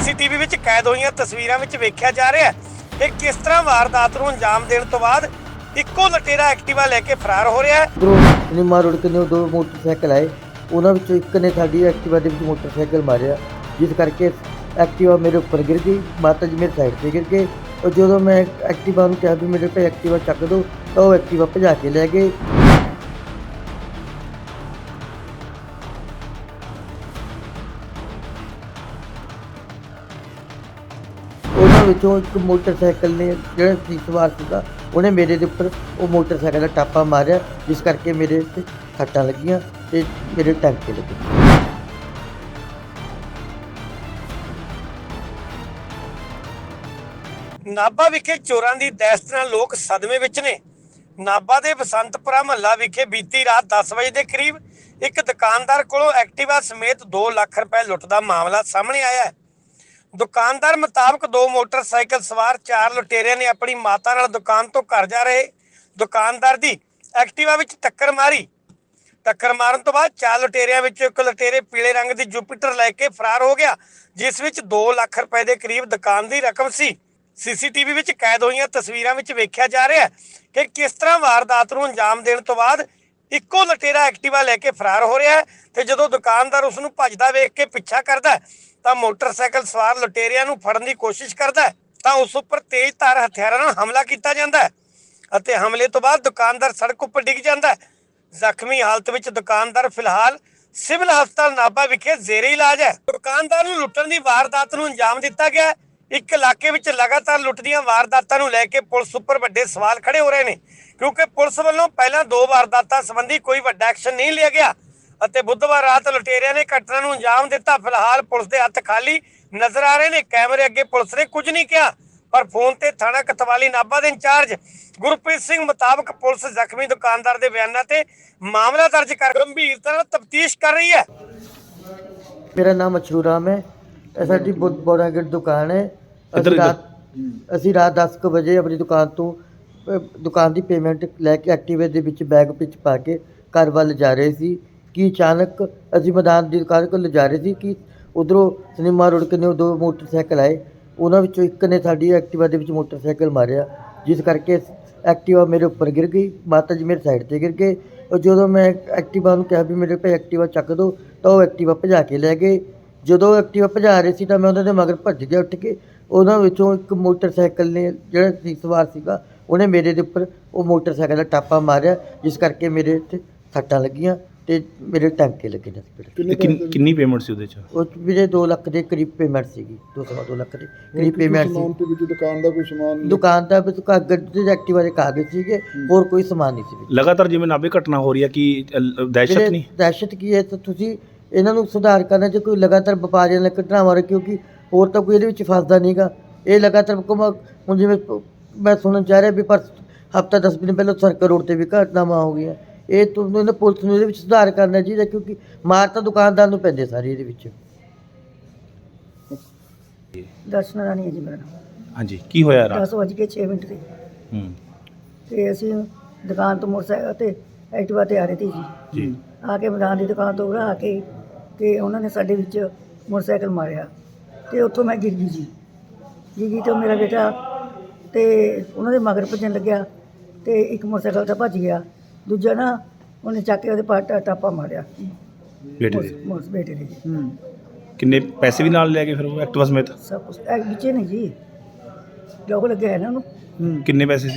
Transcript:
CCTV ਵਿੱਚ ਕੈਦ ਹੋਈਆਂ ਤਸਵੀਰਾਂ ਵਿੱਚ ਵੇਖਿਆ ਜਾ ਰਿਹਾ ਹੈ ਕਿ ਕਿਸ ਤਰ੍ਹਾਂ ਵਾਰਦਾਤ ਨੂੰ ਅੰਜਾਮ ਦੇਣ ਤੋਂ ਬਾਅਦ ਇੱਕੋ ਲਟੇਰਾ ਐਕਟਿਵਾ ਲੈ ਕੇ ਫਰਾਰ ਹੋ ਰਿਹਾ ਹੈ। ਉਧਰੋਂ ਸਿਨੇਮਾ ਰੋਡ ਕਿਨੇ ਦੋ ਮੋਟਰਸਾਈਕਲ ਆਏ, ਉਹਨਾਂ ਵਿੱਚੋਂ ਇੱਕ ਨੇ ਸਾਡੀ ਐਕਟਿਵਾ ਦੇ ਵਿੱਚ ਮੋਟਰਸਾਈਕਲ ਮਾਰਿਆ, ਜਿਸ ਕਰਕੇ ਐਕਟਿਵਾ ਮੇਰੇ ਉੱਪਰ ਗਿਰ ਗਈ, ਮਾਤਾ ਜੀ ਮੇਰੇ ਸਾਈਡ ਤੇ ਗਿਰ ਗਏ, ਔਰ ਜਦੋਂ ਮੈਂ ਐਕਟਿਵਾ ਨੂੰ ਕਿਹਾ ਵੀ ਮੇਰੇ ਤੇ ਐਕਟਿਵਾ ਚੱਕ ਦਿਓ ਤਾਂ ਉਹ ਐਕਟਿਵਾ ਭਜਾ ਕੇ ਲੈ ਗਏ। ਉਹਨਾਂ ਵਿੱਚੋਂ ਇੱਕ ਮੋਟਰਸਾਈਕਲ ਨੇ, ਜਿਹੜਾ ਸੀ ਸਵਾਰ ਸੀਗਾ, ਉਹਨੇ ਮੇਰੇ ਦੇ ਉੱਪਰ ਉਹ ਮੋਟਰਸਾਈਕਲ ਦਾ ਟਾਪਾ ਮਾਰਿਆ, ਜਿਸ ਕਰਕੇ ਮੇਰੇ ਤੇ ਸੱਟਾਂ ਲੱਗੀਆਂ ਤੇ ਮੇਰੇ ਟਾਂਕੇ ਲੱਗੇ। ਨਾਭਾ ਵਿਖੇ ਚੋਰਾਂ ਦੀ ਦਹਿਸ਼ਤ ਨਾਲ ਲੋਕ ਸਦਮੇ ਵਿੱਚ ਨੇ। ਨਾਭਾ ਦੇ ਬਸੰਤਪੁਰਾ ਮਹੱਲਾ ਵਿਖੇ ਬੀਤੀ ਰਾਤ 10 ਵਜੇ ਦੇ ਕਰੀਬ ਇੱਕ ਦੁਕਾਨਦਾਰ ਕੋਲੋਂ ਐਕਟਿਵਾ ਸਮੇਤ 2 ਲੱਖ ਰੁਪਏ ਲੁੱਟ ਦਾ ਮਾਮਲਾ ਸਾਹਮਣੇ ਆਇਆ ਹੈ। ਦੁਕਾਨਦਾਰ ਮੁਤਾਬਕ ਦੋ ਮੋਟਰਸਾਈਕਲ ਸਵਾਰ, ਚਾਰ ਲੁਟੇਰਿਆਂ ਨੇ ਆਪਣੀ ਮਾਤਾ ਨਾਲ ਦੁਕਾਨ ਤੋਂ ਘਰ ਜਾ ਰਹੇ। ਦੁਕਾਨਦਾਰ ਦੀ ਐਕਟਿਵਾ ਵਿੱਚ ਟੱਕਰ ਮਾਰੀ। ਟੱਕਰ ਮਾਰਨ ਤੋਂ ਬਾਅਦ ਚਾਰ ਲੁਟੇਰਿਆਂ ਵਿੱਚੋਂ ਇੱਕ ਲੁਟੇਰੇ ਪੀਲੇ ਰੰਗ ਦੀ ਜੁਪੀਟਰ ਲੈ ਕੇ ਫਰਾਰ ਹੋ ਗਿਆ, ਜਿਸ ਵਿੱਚ 2 ਲੱਖ ਰੁਪਏ ਦੇ ਕਰੀਬ ਦੁਕਾਨ ਦੀ ਰਕਮ ਸੀ। ਸੀਸੀਟੀਵੀ ਵਿੱਚ ਕੈਦ ਹੋਈਆਂ ਤਸਵੀਰਾਂ ਵਿੱਚ ਵੇਖਿਆ ਜਾ ਰਿਹਾ ਹੈ ਕਿ ਕਿਸ ਤਰ੍ਹਾਂ ਵਾਰਦਾਤ ਨੂੰ ਅੰਜਾਮ ਦੇਣ ਤੋਂ ਬਾਅਦ ਇੱਕੋ ਲਟੇਰਾ ਐਕਟਿਵਾ ਲੈ ਕੇ ਫਰਾਰ ਹੋ ਰਿਹਾ ਹੈ ਤੇ ਜਦੋਂ ਦੁਕਾਨਦਾਰ ਉਸ ਨੂੰ ਭੱਜਦਾ ਵੇਖ ਕੇ ਪਿੱਛਾ ਕਰਦਾ ਤਾਂ ਮੋਟਰਸਾਈਕਲ ਸਵਾਰ ਲੁਟੇਰਿਆਂ ਨੂੰ ਫੜਨ ਦੀ ਕੋਸ਼ਿਸ਼ ਕਰਦਾ ਹੈ, ਤਾਂ ਉਸ ਉੱਪਰ ਤੇਜ਼ ਧਾਰ ਹਥਿਆਰਾਂ ਨਾਲ ਹਮਲਾ ਕੀਤਾ ਜਾਂਦਾ ਹੈ ਅਤੇ ਹਮਲੇ ਤੋਂ ਬਾਅਦ ਦੁਕਾਨਦਾਰ ਸੜਕ ਉੱਪਰ ਡਿੱਗ ਜਾਂਦਾ ਹੈ। ਜ਼ਖਮੀ ਹਾਲਤ ਵਿੱਚ ਦੁਕਾਨਦਾਰ ਫਿਲਹਾਲ ਸਿਵਲ ਹਸਪਤਾਲ ਨਾਭਾ ਵਿਖੇ ਜ਼ੇਰੇ ਇਲਾਜ ਹੈ। ਦੁਕਾਨਦਾਰ ਨੂੰ ਲੁੱਟਣ ਦੀ ਵਾਰਦਾਤ ਨੂੰ ਅੰਜਾਮ ਦਿੱਤਾ ਗਿਆ ਇੱਕ ਇਲਾਕੇ ਵਿੱਚ ਲਗਾਤਾਰ ਲੁੱਟ ਦੀਆਂ ਵਾਰਦਾਤਾਂ ਨੂੰ ਲੈ ਕੇ ਪੁਲਿਸ ਉੱਪਰ ਵੱਡੇ ਸਵਾਲ ਖੜੇ ਹੋ ਰਹੇ ਨੇ, ਕਿਉਂਕਿ ਪੁਲਿਸ ਵੱਲੋਂ ਪਹਿਲਾਂ ਦੋ ਵਾਰਦਾਤਾਂ ਸੰਬੰਧੀ ਕੋਈ ਵੱਡਾ ਐਕਸ਼ਨ ਨਹੀਂ ਲਿਆ ਗਿਆ। ਅਤੇ ਬੁੱਧਵਾਰ ਰਾਤ ਲੁਟੇਰਿਆਂ ਨੇ ਘਟਨਾ ਨੂੰ ਅੰਜਾਮ ਦਿੱਤਾ। ਫਿਲਹਾਲ ਪੁਲਿਸ ਦੇ ਹੱਥ ਖਾਲੀ ਨਜ਼ਰ ਆ ਰਹੇ ਨੇ। ਕੈਮਰੇ ਅੱਗੇ ਪੁਲਿਸ ਨੇ ਕੁਝ ਨਹੀਂ ਕਿਹਾ ਪਰ ਫੋਨ ਤੇ ਥਾਣਾ ਕਤਵਾਲੀ ਨਾਭਾ ਦੇ ਇੰਚਾਰਜ ਗੁਰਪ੍ਰੀਤ ਸਿੰਘ ਮੁਤਾਬਕ ਪੁਲਿਸ ਜ਼ਖਮੀ ਦੁਕਾਨਦਾਰ ਦੇ ਬਿਆਨਾਂ ਤੇ ਮਾਮਲਾ ਦਰਜ ਕਰ ਗੰਭੀਰਤਾ ਨਾਲ ਤਫਤੀਸ਼ ਕਰ ਰਹੀ ਹੈ। ਮੇਰਾ ਨਾਮ ਅਛਰੂ ਰਾਮ ਹੈ। ਇਹ ਸਾਡੀ ਬਹੁਤ ਬੜਾ ਗੇਟ ਦੁਕਾਨ ਹੈ। ਅਸੀਂ ਰਾਤ ਅਸੀਂ ਰਾਤ 10:00 ਵਜੇ ਆਪਣੀ ਦੁਕਾਨ ਤੋਂ ਦੁਕਾਨ ਦੀ ਪੇਮੈਂਟ ਲੈ ਕੇ ਐਕਟਿਵੇ ਦੇ ਵਿੱਚ ਬੈਗ ਵਿੱਚ ਪਾ ਕੇ ਘਰ ਵੱਲ ਜਾ ਰਹੇ ਸੀ। ਕਿ ਅਚਾਨਕ ਅਸੀਂ ਮੈਦਾਨ ਦੀ ਦੁਕਾਨ ਕੋਲ ਜਾ ਰਹੇ ਸੀ ਕਿ ਉਧਰੋਂ ਸਿਨੇਮਾ ਰੋਡ ਕਿਨੇ ਦੋ ਮੋਟਰਸਾਈਕਲ ਆਏ, ਉਹਨਾਂ ਵਿੱਚੋਂ ਇੱਕ ਨੇ ਸਾਡੀ ਐਕਟਿਵਾ ਦੇ ਵਿੱਚ ਮੋਟਰਸਾਈਕਲ ਮਾਰਿਆ, ਜਿਸ ਕਰਕੇ ਐਕਟਿਵਾ ਮੇਰੇ ਉੱਪਰ ਗਿਰ ਗਈ, ਮਾਤਾ ਜੀ ਮੇਰੇ ਸਾਈਡ ਤੇ ਗਿਰ ਗਏ, ਔਰ ਜਦੋਂ ਮੈਂ ਐਕਟਿਵਾ ਨੂੰ ਕਿਹਾ ਵੀ ਮੇਰੇ ਭਾਈ ਐਕਟਿਵਾ ਚੱਕ ਦਿਓ ਤਾਂ ਉਹ ਐਕਟਿਵਾ ਭਜਾ ਕੇ ਲੈ ਗਏ। ਜਦੋਂ ਐਕਟਿਵਾ ਭਜਾ ਰਹੇ ਸੀ ਤਾਂ ਮੈਂ ਉਹਨਾਂ ਦੇ ਮਗਰ ਭੱਜ ਗਿਆ ਉੱਠ ਕੇ, ਉਹਨਾਂ ਵਿੱਚੋਂ ਇੱਕ ਮੋਟਰਸਾਈਕਲ ਨੇ ਜਿਹੜਾ ਸੀ ਸਵਾਰ ਸੀਗਾ, ਉਹਨੇ ਮੇਰੇ ਦੇ ਉੱਪਰ ਉਹ ਮੋਟਰਸਾਈਕਲ ਦਾ ਟਾਪਾ ਮਾਰਿਆ, ਜਿਸ ਕਰਕੇ ਮੇਰੇ ਤੇ ਸੱਟਾਂ ਲੱਗੀਆਂ। ਤੇ ਮੇਰੇ ਟਾਂਕੇ ਲੱਗੇ ਨੇ ਤੇ ਕਿੰਨ- ਕਿੰਨੀ ਪੇਮੈਂਟ ਸੀ ਉਹਦੇ ਚ? ਉਹ 'ਚ ਵੀਰੇ 2 ਲੱਖ ਦੇ ਕਰੀਬ ਪੇਮੈਂਟ ਸੀਗੀ 2.5 ਲੱਖ ਦੇ ਕਰੀਬ ਪੇਮੈਂਟ ਸੀ ਸਮਾਨ ਤੇ ਵਿੱਚ ਦੁਕਾਨ ਦਾ ਕੋਈ ਸਮਾਨ ਦੁਕਾਨ ਦਾ ਵੀ ਕਾਗਜ਼ ਦੇ ਐਕਟਿਵਾ ਦੇ ਕਾਗਜ਼ ਸੀਗੇ ਹੋਰ ਕੋਈ ਸਮਾਨ ਨਹੀਂ ਸੀ ਵਿੱਚ। ਲਗਾਤਾਰ ਜਿਵੇਂ ਨਾਭੇ ਘਟਨਾ ਹੋ ਰਹੀ ਹੈ ਕਿ ਅ, ਦਹਿਸ਼ਤ ਨਹੀਂ? ਦਹਿਸ਼ਤ ਕੀ ਹੈ ਤਾਂ ਤੁਸੀਂ ਇਹਨਾਂ ਨੂੰ ਸੁਧਾਰ ਕਰਨਾ ਜੇ ਕੋਈ ਲਗਾਤਾਰ ਵਪਾਰੀਆਂ ਨਾਲ ਘਟਨਾ ਹੋ ਰਹੀ ਕਿਉਂਕਿ ਹੋਰ ਤਾਂ ਕੋਈ ਇਹਦੇ ਵਿੱਚ ਫਸਦਾ ਨਹੀਂਗਾ ਇਹ ਲਗਾਤਾਰ ਘੁਮਾ ਹੁਣ ਜਿਵੇਂ ਪ- ਮੈਂ ਸੁਣਨ ਚਾਹ ਰਿਹਾ ਵੀ ਪਰ ਹਫਤਾ 10 ਦਿਨ ਪਹਿਲਾਂ ਸਰਕਲ ਰੋਡ ਤੇ ਵੀ ਘਟਨਾਵਾਂ ਹੋ ਗਈਆਂ। ਇਹ ਤੁਹਾਨੂੰ ਇਹਨਾਂ ਪੁਲਿਸ ਨੂੰ ਇਹਦੇ ਵਿੱਚ ਸੁਧਾਰ ਕਰਨਾ ਚਾਹੀਦਾ ਕਿਉਂਕਿ ਮਾਰ ਤਾਂ ਦੁਕਾਨਦਾਰ ਨੂੰ ਪੈਂਦੇ ਸਾਰੇ ਇਹਦੇ ਵਿੱਚ। ਦਰਸ਼ਨ ਰਾਣੀ ਹੈ ਜੀ ਮੇਰਾ ਨਾਮ। ਹਾਂਜੀ ਕੀ ਹੋਇਆ ਰਾਤ? ਦਸ ਵੱਜ ਕੇ 6 ਮਿੰਟ ਤੇ ਹੂੰ। ਤੇ ਅਸੀਂ ਦੁਕਾਨ ਤੋਂ ਮੋਟਰਸਾਈਕਲ ਤੇ ਐਕਟਿਵਾ ਤੇ ਆ ਰਹੇ ਸੀ ਜੀ। ਜੀ। ਆ ਕੇ ਮੈਦਾਨ ਦੀ ਦੁਕਾਨ ਤੋਂ ਉਰਾ ਆ ਕੇ ਤੇ ਉਹਨਾਂ ਨੇ ਸਾਡੇ ਵਿੱਚ ਮੋਟਰਸਾਈਕਲ ਮਾਰਿਆ ਤੇ ਉੱਥੋਂ ਮੈਂ ਗਿਰ ਗਈ ਜੀ। ਗਿਰ ਗਈ ਤੇ ਮੇਰਾ ਬੇਟਾ ਤੇ ਉਹਨਾਂ ਦੇ ਮਗਰ ਭੱਜਣ ਲੱਗਿਆ ਤੇ ਇੱਕ ਮੋਟਰਸਾਈਕਲ ਤਾਂ ਭੱਜ ਗਿਆ। ਦੂਜਾ ਨਾ ਉਹਨੇ ਚੱਕ ਕੇ ਉਹਦੇ ਪਾਟਾ ਟਾਪਾ ਮਾਰਿਆ। ਬੇਟੇ ਦੇ। ਮੋਟਰ ਬੇਟੇ ਦੇ ਜੀ। ਕਿੰਨੇ ਪੈਸੇ ਵੀ ਨਾਲ ਲੈ ਕੇ ਫਿਰ ਉਹ ਐਕਟਿਵਾ ਸਮੇਤ? ਸਭ ਕੁਝ ਇਹ ਵਿੱਚੇ ਨਹੀਂ ਜੀ। ਲੋਕ ਲੱਗਿਆ ਹੈ ਨਾ ਉਹਨੂੰ। ਕਿੰਨੇ ਪੈਸੇ ਸੀ?